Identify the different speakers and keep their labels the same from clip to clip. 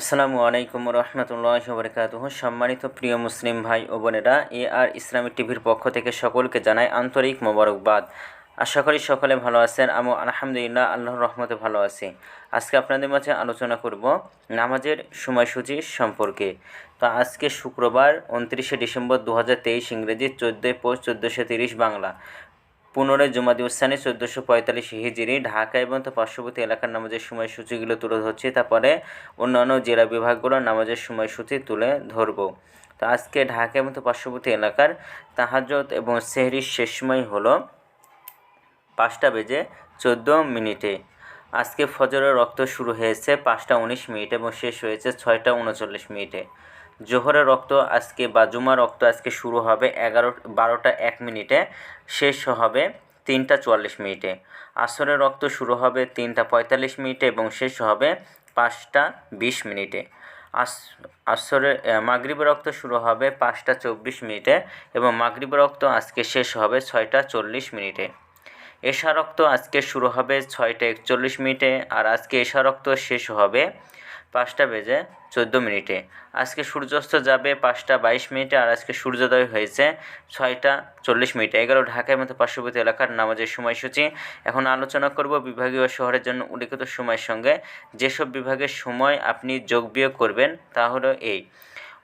Speaker 1: আসসালামু আলাইকুম রহমতুল্লাহ বরকাতুহ সম্মানিত প্রিয় মুসলিম ভাই ও বোনেরা, এ আর ইসলামী টিভির পক্ষ থেকে সকলকে জানাই আন্তরিক মোবারকবাদ। আশা করি সকলে ভালো আছেন আমি আলহামদুলিল্লাহ আল্লাহর রহমতে ভালো আছি। আজকে আপনাদের মাঝে আলোচনা করব নামাজের সময়সূচি সম্পর্কে। তো আজকে শুক্রবার, উনত্রিশে ডিসেম্বর দু হাজার তেইশ ইংরেজি, চোদ্দোই পৌষ, চোদ্দোশো তিরিশ বাংলা। পুনরায় জুমাদি উসানি চোদ্দোশো পঁয়তাল্লিশ হিজিরি ঢাকা এবং তার পার্শ্ববর্তী এলাকার নামাজের সময়সূচিগুলো তুলে ধরছি। তারপরে অন্যান্য জেলা বিভাগগুলোর নামাজের সময়সূচি তুলে ধরব। তো আজকে ঢাকা এবং তার পার্শ্ববর্তী এলাকার তাহাজত এবং সেহরির শেষ সময় হলো পাঁচটা বেজে চোদ্দ মিনিটে। আজকে ফজরের রক্ত শুরু হয়েছে পাঁচটা উনিশ মিনিট এবং শেষ হয়েছে ছয়টা উনচল্লিশ মিনিটে। জোহরের রক্ত আজকে বা জুমার রক্ত আজকে শুরু হবে এগারো, বারোটা এক মিনিটে, শেষ হবে তিনটা চুয়াল্লিশ মিনিটে। আসরের রক্ত শুরু হবে তিনটা পঁয়তাল্লিশ মিনিটে এবং শেষ হবে পাঁচটা বিশ মিনিটে। আস আসরের মাগরিবের রক্ত শুরু হবে পাঁচটা চব্বিশ মিনিটে এবং মাগরিবের রক্ত আজকে শেষ হবে ছয়টা চল্লিশ মিনিটে। এশা রক্ত আজকে শুরু হবে ছয়টা একচল্লিশ মিনিটে আর আজকে এশা রক্ত শেষ হবে পাঁচটা বেজে চোদ্দ মিনিটে। আজকে সূর্যাস্ত যাবে পাঁচটা বাইশ মিনিটে আর আজকে সূর্যোদয় হয়েছে ছয়টা চল্লিশ মিনিটে। এগারো ঢাকার মতো পার্শ্ববর্তী এলাকার নামাজের সময়সূচি। এখন আলোচনা করব বিভাগীয় শহরের জন্য উল্লিখিত সময়ের সঙ্গে। যেসব বিভাগের সময় আপনি যোগ বিয়োগ করবেন তা হলো এই।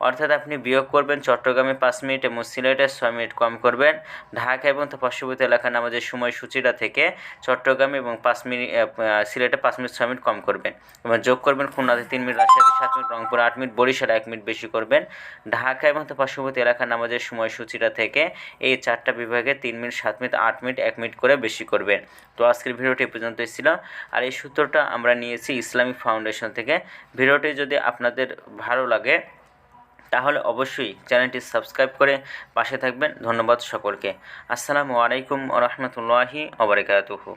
Speaker 1: অর্থাৎ আপনি বিয়োগ করবেন চট্টগ্রামে পাঁচ মিনিট এবং সিলেটে ছয় মিনিট কম করবেন। ঢাকা এবং তার পার্শ্ববর্তী এলাকার নামাজের সময়সূচিটা থেকে চট্টগ্রামে এবং পাঁচ মিনিট সিলেটে পাঁচ মিনিট, ছয় মিনিট কম করবেন। এবং যোগ করবেন খুলনাতে তিন মিনিট, রাজশাহীতে সাত মিনিট, রংপুরে আট মিনিট, বরিশালে এক মিনিট বেশি করবেন। ঢাকা এবং তার পার্শ্ববর্তী এলাকার নামাজের সময়সূচিটা থেকে এই চারটা বিভাগে তিন মিনিট, সাত মিনিট, আট মিনিট, এক মিনিট করে বেশি করবেন। তো আজকের ভিডিওটি এ পর্যন্তই ছিল। আর এই সূত্রটা আমরা নিয়েছি ইসলামিক ফাউন্ডেশন থেকে। ভিডিওটি যদি আপনাদের ভালো লাগে তাহলে অবশ্যই চ্যানেলটি সাবস্ক্রাইব করে পাশে থাকবেন। ধন্যবাদ সকলকে। আসসালামু আলাইকুম রহমতুল্লাহি ওবরাকাতুহু